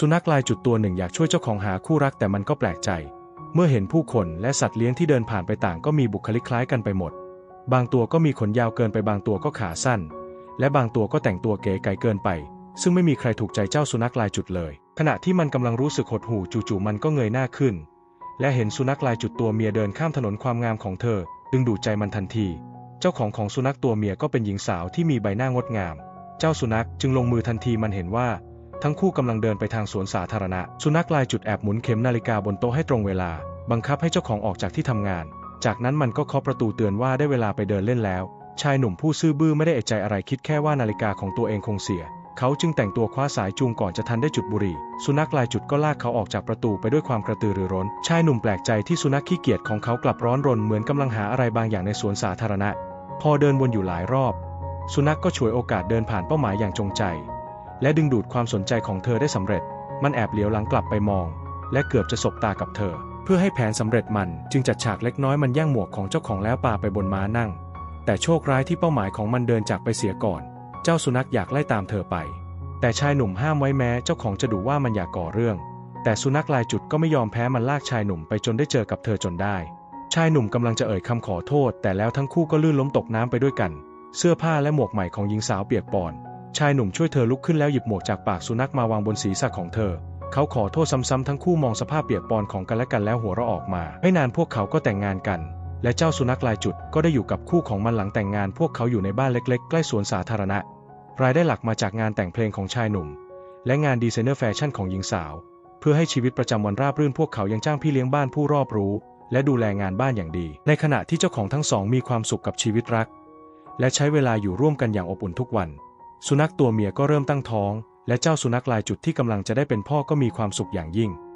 สุนัขลายจุดตัวหนึ่งอยากช่วยเจ้าของหาคู่รักแต่มันก็แปลกใจ เมื่อเห็นผู้คนและสัตว์เลี้ยงที่เดินผ่านไปต่างก็มีบุคลิกคล้ายกันไปหมด บางตัวก็มีขนยาวเกินไปบางตัวก็ขาสั้น และบางตัวก็แต่งตัวเก๋ไก๋เกินไป ซึ่งไม่มีใครถูกใจเจ้าสุนัขลายจุดเลย ขณะที่มันกำลังรู้สึกหดหู่จู่ๆมันก็เงยหน้าขึ้น และเห็นสุนัขลายจุดตัวเมียเดินข้ามถนนความงามของเธอ ดึงดูดใจมันทันที เจ้าของของสุนัขตัวเมียก็เป็นหญิงสาวที่มีใบหน้างดงาม เจ้าสุนัขจึงลงมือทันทีมันเห็นว่า ทั้งคู่กำลังเดินไปทางสวนสาธารณะ สุนัขลายจุดแอบหมุนเข็มนาฬิกาบนโต๊ะให้ตรงเวลา บังคับให้เจ้าของออกจากที่ทำงาน จากนั้นมันก็เคาะประตูเตือนว่าได้เวลาไปเดินเล่นแล้ว ชายหนุ่มผู้ซื่อบื้อไม่ได้เอะใจอะไรคิดแค่ว่านาฬิกาของตัวเองคงเสีย เขาจึงแต่งตัวคว้าสายจูงก่อนจะทันได้จุดบุหรี่ สุนัขลายจุดก็ลากเขาออกจากประตูไปด้วยความกระตือรือร้น ชายหนุ่มแปลกใจที่สุนัขขี้เกียจของเขากลับร้อนรนเหมือนกำลังหาอะไรบางอย่างในสวนสาธารณะ พอเดินวนอยู่หลายรอบ สุนัขก็ฉวยโอกาสเดินผ่านเป้าหมายอย่างจงใจ และดึงดูดความสนใจของเธอได้สำเร็จ มันแอบเหลียวหลังกลับไปมอง และเกือบจะสบตากับเธอ เพื่อให้แผนสำเร็จมันจึงจัดฉากเล็กน้อยมันแย่งหมวกของเจ้าของแล้วปาไปบนม้านั่ง แต่โชคร้ายที่เป้าหมายของมันเดินจากไปเสียก่อน เจ้าสุนัขอยากไล่ตามเธอไป แต่ชายหนุ่มห้ามไว้แม้เจ้าของจะดูว่ามันอยากก่อเรื่อง แต่สุนัขลายจุดก็ไม่ยอมแพ้มันลากชายหนุ่มไปจนได้เจอกับเธอจนได้ ชายหนุ่มกำลังจะเอ่ยคำขอโทษ แต่แล้วทั้งคู่ก็ลื่นล้มตกน้ำไปด้วยกัน เสื้อผ้าและหมวกใหม่ของหญิงสาวเปียกปอน ชายหนุ่มช่วยเธอลุกขึ้นแล้วหยิบหมวกจากปากสุนัขมาวางบนศีรษะของเธอ เขาขอโทษซ้ำๆทั้งคู่มองสภาพเปียกปอนของกันและกันแล้วหัวเราะออกมา ไม่นานพวกเขาก็แต่งงานกัน และเจ้าสุนัขลายจุดก็ได้อยู่กับคู่ของมันหลังแต่งงาน พวกเขาอยู่ในบ้านเล็กๆ ใกล้สวนสาธารณะ รายได้หลักมาจากงานแต่งเพลงของชายหนุ่ม และงานดีไซเนอร์แฟชั่นของหญิงสาว เพื่อให้ชีวิตประจำวันราบรื่นพวกเขายังจ้างพี่เลี้ยงบ้านผู้รอบรู้ และดูแลงานบ้านอย่างดี ในขณะที่เจ้าของทั้งสองมีความสุขกับชีวิตรัก และใช้เวลาอยู่ร่วมกันอย่างอบอุ่นทุกวัน สุนัขตัวเมียก็เริ่มตั้งท้อง และเจ้าสุนัขลายจุดที่กำลังจะได้เป็นพ่อก็มีความสุขอย่างยิ่ง